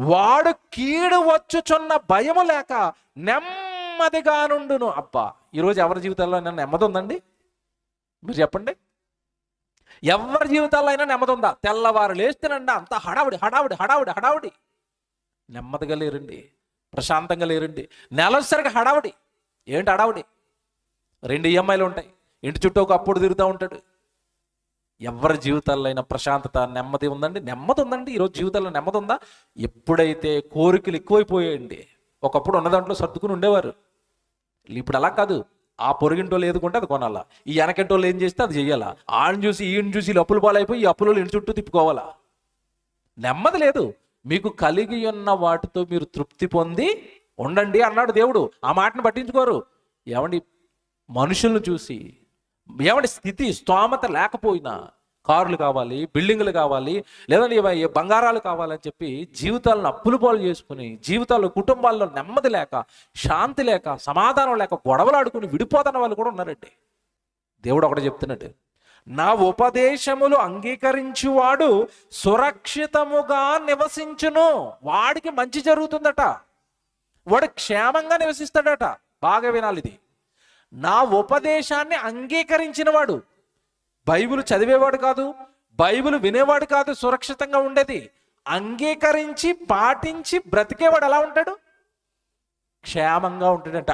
వాడు కీడు వచ్చుచున్న భయము లేక నెమ్మదిగా నుండును. అబ్బా ఈరోజు ఎవరి జీవితాల్లో అయినా నెమ్మది ఉందండి? మీరు చెప్పండి. ఎవరి జీవితాల్లో అయినా నెమ్మది ఉందా? తెల్లవారు లేస్తేనండి అంత హడావుడి హడావుడి హడావుడి హడావుడి. నెమ్మదిగా లేరండి. ప్రశాంతంగా లేరండి. నెలసరిగా హడావుడి. ఏంటి హడావుడి? రెండు ఈఎంఐలు ఉంటాయి. ఇంటి చుట్టూ ఒక అప్పుడు తిరుగుతూ ఉంటాడు. ఎవరి జీవితాల్లో అయినా ప్రశాంతత నెమ్మది ఉందండి. నెమ్మది ఉందండి. ఈరోజు జీవితంలో నెమ్మది ఉందా? ఎప్పుడైతే కోరికలు ఎక్కువైపోయాయండి ఒకప్పుడు ఉన్న దాంట్లో సర్దుకుని ఉండేవారు. ఇప్పుడు అలా కాదు. ఆ పొరిగింటోళ్ళు ఏది కొంటే అది కొనాలా? ఈ వెనకంటోళ్ళు ఏం చేస్తే అది చెయ్యాలా? ఆడిని చూసి ఈయన చూసి అప్పులు పాలైపోయి ఈ అప్పులు ఇంటి చుట్టూ తిప్పుకోవాలా? నెమ్మది లేదు. మీకు కలిగి ఉన్న వాటితో మీరు తృప్తి పొంది ఉండండి అన్నాడు దేవుడు. ఆ మాటను పట్టించుకోరు. ఏమండి? మనుషులను చూసి ఏమంటే స్థితి స్తోమత లేకపోయినా కార్లు కావాలి బిల్డింగ్లు కావాలి లేదంటే బంగారాలు కావాలని చెప్పి జీవితాలను అప్పులు పాలు చేసుకుని జీవితాల్లో కుటుంబాల్లో నెమ్మది లేక శాంతి లేక సమాధానం లేక గొడవలాడుకుని విడిపోతున్న వాళ్ళు కూడా ఉన్నారండి. దేవుడు ఒకటి చెప్తున్నాడు నా ఉపదేశములు అంగీకరించువాడు సురక్షితముగా నివసించును. వాడికి మంచి జరుగుతుందట. వాడు క్షేమంగా నివసిస్తాడట. బాగా వినాలి ఇది. నా ఉపదేశాన్ని అంగీకరించిన వాడు బైబిల్ చదివేవాడు కాదు బైబిల్ వినేవాడు కాదు సురక్షితంగా ఉండేది. అంగీకరించి పాటించి బ్రతికేవాడు ఎలా ఉంటాడు? క్షేమంగా ఉంటాడంట.